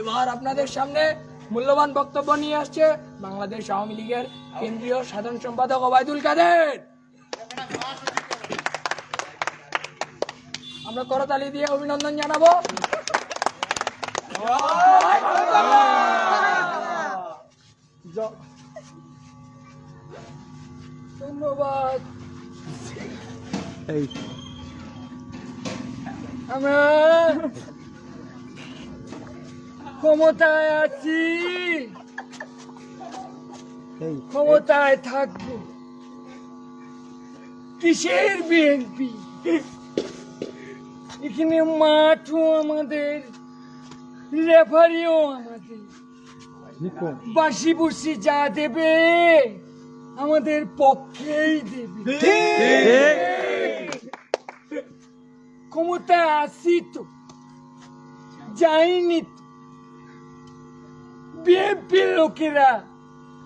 এবার আপনাদের সামনে মূল্যবান বক্তব্য নিয়ে আসছে বাংলাদেশ আওয়ামী লীগের কেন্দ্রীয় সাধারণ সম্পাদক ওবায়দুল কাদের। আমরা করতালি দিয়ে অভিনন্দন জানাব। ধন্যবাদ। আমরা ক্ষমতায় আছি। ক্ষমতায় থাকব। কিসের বিএনপি? এখানে মাঠও আমাদের রেফারিও আমাদের। বাসি বসি যা দেবে আমাদের পক্ষেই দেবে। ক্ষমতায় আসি তো। যাইনি তো। বিএনপির লোকেরা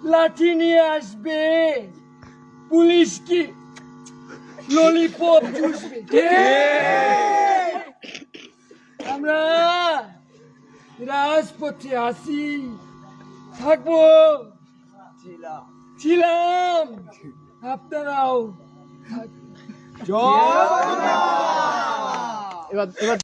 লাঠি নিয়ে আসবে পুলিশ কি ললিপপ চুষবে আমরা রাজপথে আসি থাকব ছিলাম আপনারাও। এবার এবার